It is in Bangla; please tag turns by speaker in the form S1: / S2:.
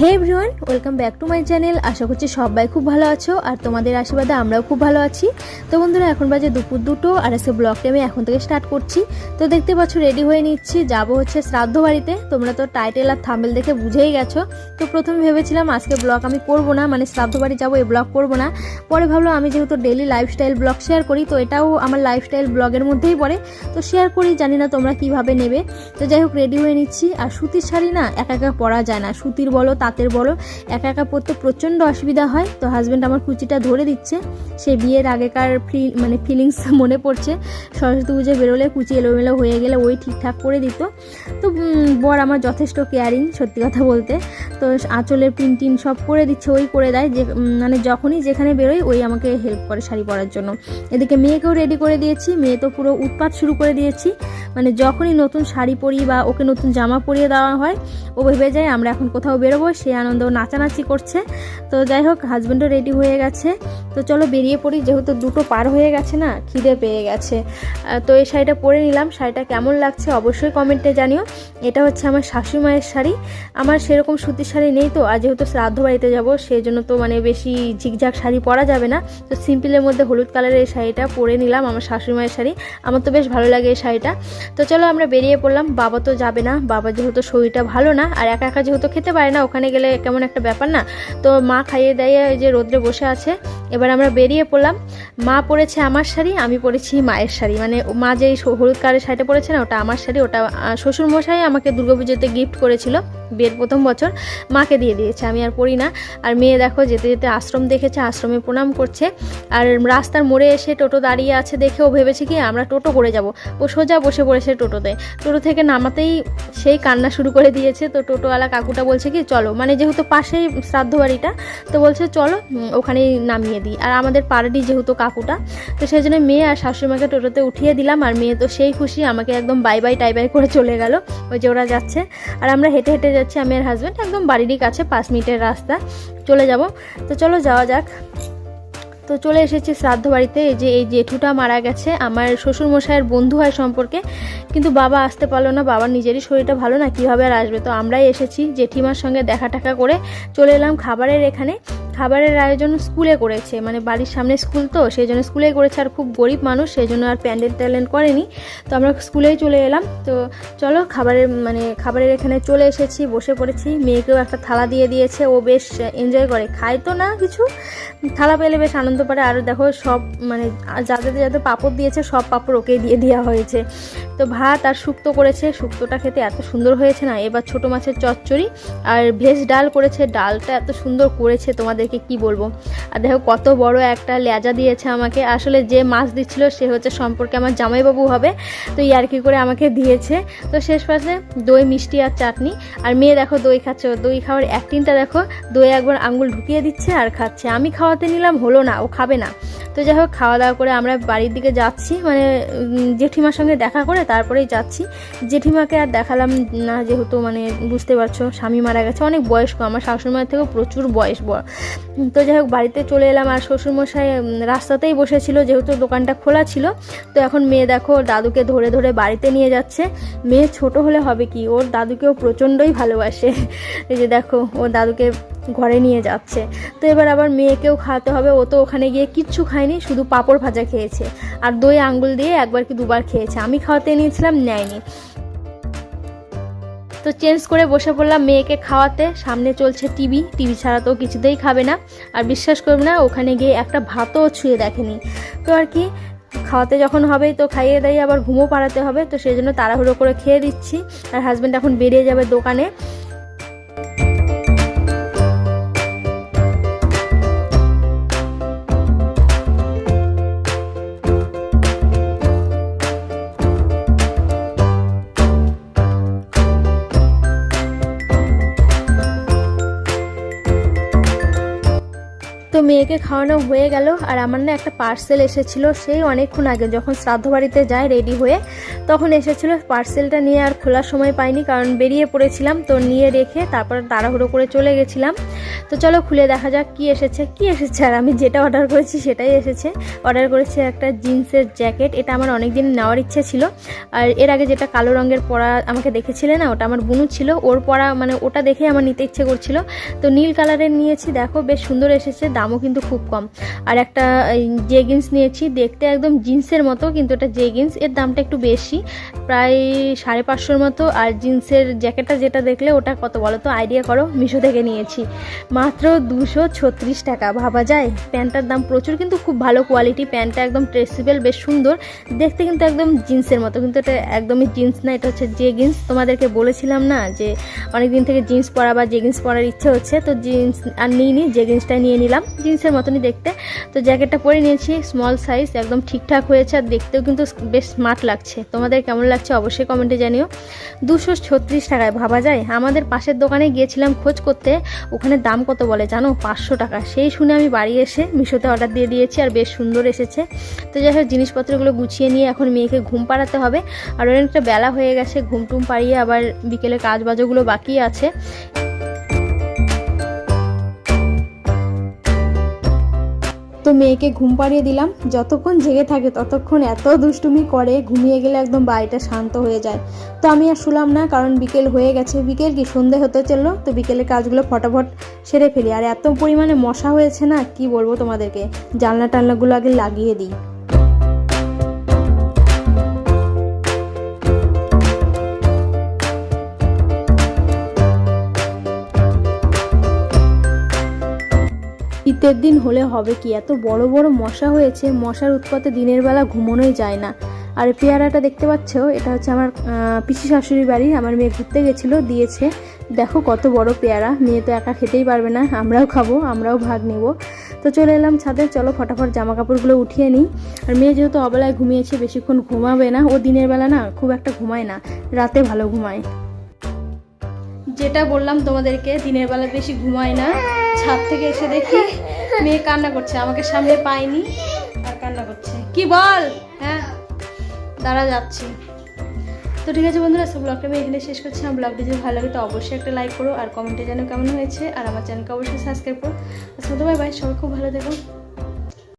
S1: Hey everyone welcome back to my channel আশা করছি সবাই খুব ভালো আছো আর তোমাদের আশীর্বাদে আমরাও খুব ভালো আছি। তো বন্ধুরা, এখন বাজে দুপুর দুটো আর আজকে ব্লগটা আমি এখন থেকে স্টার্ট করছি। তো দেখতে পাচ্ছ রেডি হয়ে নিচ্ছি। যাব হচ্ছে শ্রাদ্ধ বাড়িতে। তোমরা তো টাইটেল আর থামেল দেখে বুঝেই গেছো। তো প্রথমে ভেবেছিলাম আজকে ব্লগ আমি করব না মানে শ্রাদ্ধ বাড়ি যাব, এই ব্লগ করব না। পরে ভাবলাম আমি যেহেতু ডেলি লাইফস্টাইল ব্লগ শেয়ার করি, তো এটাও আমার লাইফস্টাইল ব্লগের মধ্যেই পড়ে। তো শেয়ার করি, জানি না তোমরা কীভাবে নেবে। তো যাই হোক রেডি হয়ে নিচ্ছি। আর সুতির শাড়ি না, একা একা পরা যায় না। সুতির বলো তাঁতের বলো। একা একা পরতে প্রচণ্ড অসুবিধা হয়। তো হাজব্যান্ড আমার কুচিটা ধরে দিচ্ছে। সে বিয়ের আগেকার ফি মানে ফিলিংস মনে পড়ছে। সরস্বতী পুজো বেরোলে কুচি এলোমেলো হয়ে গেলে ওই ঠিকঠাক করে দিত। তো বর আমার যথেষ্ট কেয়ারিং সত্যি কথা বলতে। তো আঁচলের পিন টিন সব করে দিচ্ছে, ওই করে দেয়। যে মানে যখনই যেখানে বেরোই, ওই আমাকে হেল্প করে শাড়ি পরার জন্য। এদিকে মেয়েকেও রেডি করে দিয়েছি। মেয়ে তো পুরো উৎপাত শুরু করে দিয়েছি। মানে যখনই নতুন শাড়ি পরি বা ওকে নতুন জামা পরিয়ে দেওয়া হয়, ও ভেবে যায় আমরা এখন কোথাও বেরোবো। সে আনন্দ নাচানাচি করছে। তো যাই হোক হাজব্যান্ডও রেডি হয়ে গেছে। তো চলো বেরিয়ে পড়ি, যেহেতু দুটো পার হয়ে গেছে না, খিদে পেয়ে গেছে। তো এই শাড়িটা পরে নিলাম। শাড়িটা কেমন লাগছে অবশ্যই কমেন্টে জানিও। এটা হচ্ছে আমার শাশুড়ি মায়ের শাড়ি। আমার সেরকম সুতির শাড়ি নেই তো, আর যেহেতু শ্রাদ্ধ বাড়িতে যাব সেই জন্য তো মানে বেশি ঝিকঝাক শাড়ি পরা যাবে না। তো সিম্পলের মধ্যে হলুদ কালারের এই শাড়িটা পরে নিলাম, আমার শাশুড়ি মায়ের শাড়ি। আমার তো বেশ ভালো লাগে এই শাড়িটা। তো চলো আমরা বেরিয়ে পড়লাম। বাবা তো যাবে না। বাবা যেহেতু শরীরটা ভালো না, আর একা একা যেহেতু খেতে পারে না, ওখানে গেলে কেমন একটা ব্যাপার না? তো মা খাইয়ে দেয় ওই যে রোদ্রে বসে আছে, এবার আমরা বেরিয়ে পড়লাম। মা পরেছে আমার শাড়ি, আমি পরেছি মায়ের শাড়ি। মানে মা যে হলুদ কালারের শাড়িটা পরেছে না, ওটা আমার শাড়ি, ওটা শ্বশুরমশাই আমাকে দুর্গাপুজোতে গিফট করেছিল। বিয়ের প্রথম বছর মাকে দিয়ে দিয়েছে, আমি আর পড়ি না। আর মেয়ে দেখো যেতে যেতে আশ্রম দেখেছে, আশ্রমে প্রণাম করছে। আর রাস্তার মোড়ে এসে টোটো দাঁড়িয়ে আছে দেখে ও ভেবেছে কি, আমরা টোটো করে যাব। ও সোজা বসে পড়েছে টোটোতে। টোটো থেকে নামাতেই সেই কান্না শুরু করে দিয়েছে। তো টোটোওয়ালা কাকুটা বলছে কি, চলো। মানে যেহেতু পাশেই শ্রাদ্ধ বাড়িটা, তো বলছে, চলো ওখানেই নামিয়ে দিই। আর আমাদের পাড়ারই যেহেতু কাকুটা, তো সেই জন্য মেয়ে আর শাশুড়িমাকে টোটোতে উঠিয়ে দিলাম। আর মেয়ে তো সেই খুশি, আমাকে একদম বাই বাই, টাই বাই করে চলে গেল। ওই যে ওরা যাচ্ছে। আর আমরা হেঁটে হেঁটে যাচ্ছি আমি আর হাজব্যান্ড একদম বাড়িরই কাছে, পাঁচ মিনিটের রাস্তা। চলে যাব। তো চলো যাওয়া যাক। তো চলে এসেছি শ্রাদ্ধ বাড়িতে। এই যে, এই জেঠুটা মারা গেছে। আমার শ্বশুরমশাইয়ের বন্ধু হয় সম্পর্কে। কিন্তু বাবা আসতে পারল না। বাবার নিজেরই শরীরটা ভালো না, কীভাবে আর আসবে? তো আমরাই এসেছি জেঠিমার সঙ্গে দেখা টাকা করে চলে এলাম খাবারের এখানে। খাবারের আয়োজন স্কুলে করেছে। মানে বাড়ির সামনে স্কুল তো, সেই জন্য স্কুলেই করেছে। আর খুব গরিব মানুষ, সেই জন্য আর প্যান্ডেল ট্যান্ডেল করেনি। তো আমরা স্কুলেই চলে এলাম। তো চলো খাবারের মানে খাবারের এখানে চলে এসেছি, বসে পড়েছি। মেয়েকেও একটা থালা দিয়ে দিয়েছে। ও বেশ এনজয় করে। খায় তো না কিছু। থালা পেলে বেশ আনন্দ পারে আর দেখো সব মানে যাদের যাদের পাঁপড় দিয়েছে, সব পাঁপড় ওকেই দিয়ে দেওয়া হয়েছে। তো ভাত আর শুক্তো করেছে। শুক্তোটা খেতে এত সুন্দর হয়েছে না? এবার ছোট মাছের চচ্চড়ি আর ভেজ ডাল করেছে। ডালটা এত সুন্দর করেছে তোমাদেরকে কি বলব? আর দেখো কত বড় একটা লেজা দিয়েছে আমাকে। আসলে যে মাছ দিচ্ছিল সে হচ্ছে সম্পর্কে আমার জামাইবাবু হবে। তো ইয়ার্কি করে আমাকে দিয়েছে? তো শেষ পাশে দই, মিষ্টি আর চাটনি। আর মেয়ে দেখো দই খাচ্ছে। দই খাওয়ার অ্যাক্টিংটা দেখো, দই একবার আঙুল ঢুকিয়ে দিচ্ছে আর খাচ্ছে। আমি খাওয়াতে নিলাম, হলো না, ও খাবে না। তো যাই হোক খাওয়া দাওয়া করে আমরা বাড়ির দিকে যাচ্ছি। মানে জেঠিমার সঙ্গে দেখা করে তারপরেই যাচ্ছি। জেঠিমাকে আর দেখালাম না, যেহেতু মানে বুঝতে পারছ, স্বামী মারা গেছে, অনেক বয়স্ক। আমার শাশুড়িমার থেকেও প্রচুর বয়স বড় তো যাই হোক, বাড়িতে চলে এলাম আর শ্বশুরমশাই রাস্তাতেই বসেছিল, যেহেতু দোকানটা খোলা ছিল। তো এখন মেয়ে দেখো দাদুকে ধরে ধরে বাড়িতে নিয়ে যাচ্ছে। মেয়ে ছোট হলে হবে কি? ওর দাদুকেও প্রচণ্ডই ভালোবাসে। এই যে দেখো, ওর দাদুকে ঘরে নিয়ে যাচ্ছে। তো এবার আবার মেয়েকেও খাওয়াতে হবে। ও তো ওখানে গিয়ে কিচ্ছু খায়নি, শুধু পাঁপড় ভাজা খেয়েছে। আর দই আঙ্গুল দিয়ে একবার কি দুবার খেয়েছে। আমি খাওয়াতে নিয়েছিলাম নেয়নি। তো চেঞ্জ করে বসে পড়লাম মেয়েকে খাওয়াতে। সামনে চলছে টিভি। টিভি ছাড়া তো কিছুতেই খাবে না। আর বিশ্বাস করবে না, ওখানে গিয়ে একটা ভাতও ছুঁয়ে দেখেনি। তো আর কি, খাওয়াতে যখন হবে তো খাইয়ে দাইয়ে আবার ঘুমো পাড়াতে হবে। তো সেই জন্য তাড়াহুড়ো করে খেয়ে দিচ্ছি। আর হাজব্যান্ড এখন বেরিয়ে যাবে দোকানে। মেয়েকে খাওয়ানো হয়ে গেল আর আমার না একটা পার্সেল এসেছিল সেই অনেকক্ষণ আগে। যখন শ্রাদ্ধ বাড়িতে যায় রেডি হয়ে, তখন এসেছিল পার্সেলটা নিয়ে আর খোলার সময় পাইনি কারণ বেরিয়ে পড়েছিলাম তো নিয়ে রেখে তারপর তাড়াহুড়ো করে চলে গেছিলাম। তো চলো খুলে দেখা যাক কি এসেছে কি এসেছে আর আমি যেটা অর্ডার করেছি সেটাই এসেছে। অর্ডার করেছি একটা জিন্সের জ্যাকেট, এটা আমার অনেক দিন নেওয়ার ইচ্ছে ছিল। আর এর আগে যেটা কালো রঙের পরা আমাকে দেখেছিলে না, ওটা আমার বুনু ছিল। ওর পরা মানে ওটা দেখে আমার নিতে ইচ্ছে করছিল। তো নীল কালারের নিয়েছি, দেখো বেশ সুন্দর এসেছে, দামও কিন্তু খুব কম। আর একটা জেগিন্স নিয়েছি, দেখতে একদম জিন্সের মতো, কিন্তু এটা জেগিন্স এর দামটা একটু বেশি, প্রায় সাড়ে পাঁচশোর মতো, আর জিন্সের জ্যাকেটটা যেটা দেখলে ওটা কত বলো তো আইডিয়া করো, মিশো থেকে নিয়েছি। মাত্র দুশো ছত্রিশ টাকা, ভাবা যায়? প্যান্টটার দাম প্রচুর, কিন্তু খুব ভালো কোয়ালিটি প্যান্টটা একদম ট্রেসিবল বেশ সুন্দর, দেখতে কিন্তু একদম জিন্সের মতো, কিন্তু এটা একদমই জিন্স না, এটা হচ্ছে জেগিন্স তোমাদেরকে বলেছিলাম না যে অনেক দিন থেকে জিন্স পরা বা জেগিন্স পরার ইচ্ছে হচ্ছে, তো জিন্স আর নিইনি জেগিন্সটাই নিয়ে নিলাম। জিন্সের মতনই দেখতে। তো জ্যাকেটটা পরে নিয়েছি স্মল সাইজ একদম ঠিকঠাক হয়েছে আর দেখতেও কিন্তু বেশ স্মার্ট লাগছে। তোমাদের কেমন লাগছে অবশ্যই কমেন্টে জানিও। দুশো ছত্রিশ টাকায়, ভাবা যায়? আমাদের পাশের দোকানে গিয়েছিলাম খোঁজ করতে, ওখানে দাম কত বলে জানো? পাঁচশো টাকা। সেই শুনে আমি বাড়ি এসে মিশোতে অর্ডার দিয়ে দিয়েছি আর বেশ সুন্দর এসেছে। তো যাই হোক, জিনিসপত্রগুলো গুছিয়ে নিয়ে এখন মেয়েকে ঘুম পাড়াতে হবে। আর অনেকটা বেলা হয়ে গেছে, ঘুম টুম পাড়িয়ে আবার বিকেলে কাজ বাজগুলো বাকি আছে। তো মেয়েকে ঘুম পাড়িয়ে দিলাম। যতক্ষণ জেগে থাকে ততক্ষণ এত দুষ্টুমি করে, ঘুমিয়ে গেলে একদম বাড়িটা শান্ত হয়ে যায়। তো আমি আর শুলাম না, কারণ বিকেল হয়ে গেছে। বিকেল কি সন্ধে হতে চলল? তো বিকেলের কাজগুলো ফটাফট সেরে ফেলি। আর এত পরিমাণে মশা হয়েছে না, কি বলব তোমাদেরকে? জানলা টানলাগুলো আগে লাগিয়ে দিই। শীতের দিন হলে হবে কি? এত বড় বড় মশা হয়েছে, মশার উৎপাতে দিনের বেলা ঘুমোনোই যায় না। আর পেয়ারাটা দেখতে পাচ্ছ? এটা হচ্ছে আমার পিসি শাশুড়ির বাড়ি। আমার মেয়ে ঘুরতে গেছিল, দিয়েছে। দেখো কত বড় পেয়ারা। মেয়ে তো একা খেতেই পারবে না। আমরাও খাব, আমরাও ভাগ নেব। তো চলে এলাম ছাদে। চলো ফটাফট জামা কাপড়গুলো উঠিয়ে নিই। আর মেয়ে যেহেতু অবেলায় ঘুমিয়েছে, বেশিক্ষণ ঘুমাবে না। ও দিনের বেলা না খুব একটা ঘুমায় না। রাতে ভালো ঘুমায়। যেটা বললাম তোমাদেরকে, দিনের বেলা বেশি ঘুমায় না। ছাদ থেকে এসে দেখি মেয়ে কান্না করছে, আমাকে সামনে পাইনি আর কান্না করছে। কি বল? হ্যাঁ দাঁড়া যাচ্ছি। তো ঠিক আছে বন্ধুরা সব ব্লগটা আমি এখানে শেষ করছি। আমার ব্লগটি যদি ভালো লাগে তো অবশ্যই একটা লাইক করো আর কমেন্টে যেন কেমন হয়েছে। আর আমার চ্যানেলকে অবশ্যই সাবস্ক্রাইব করো। আজকে তো বাই সবাই খুব ভালো থেকো।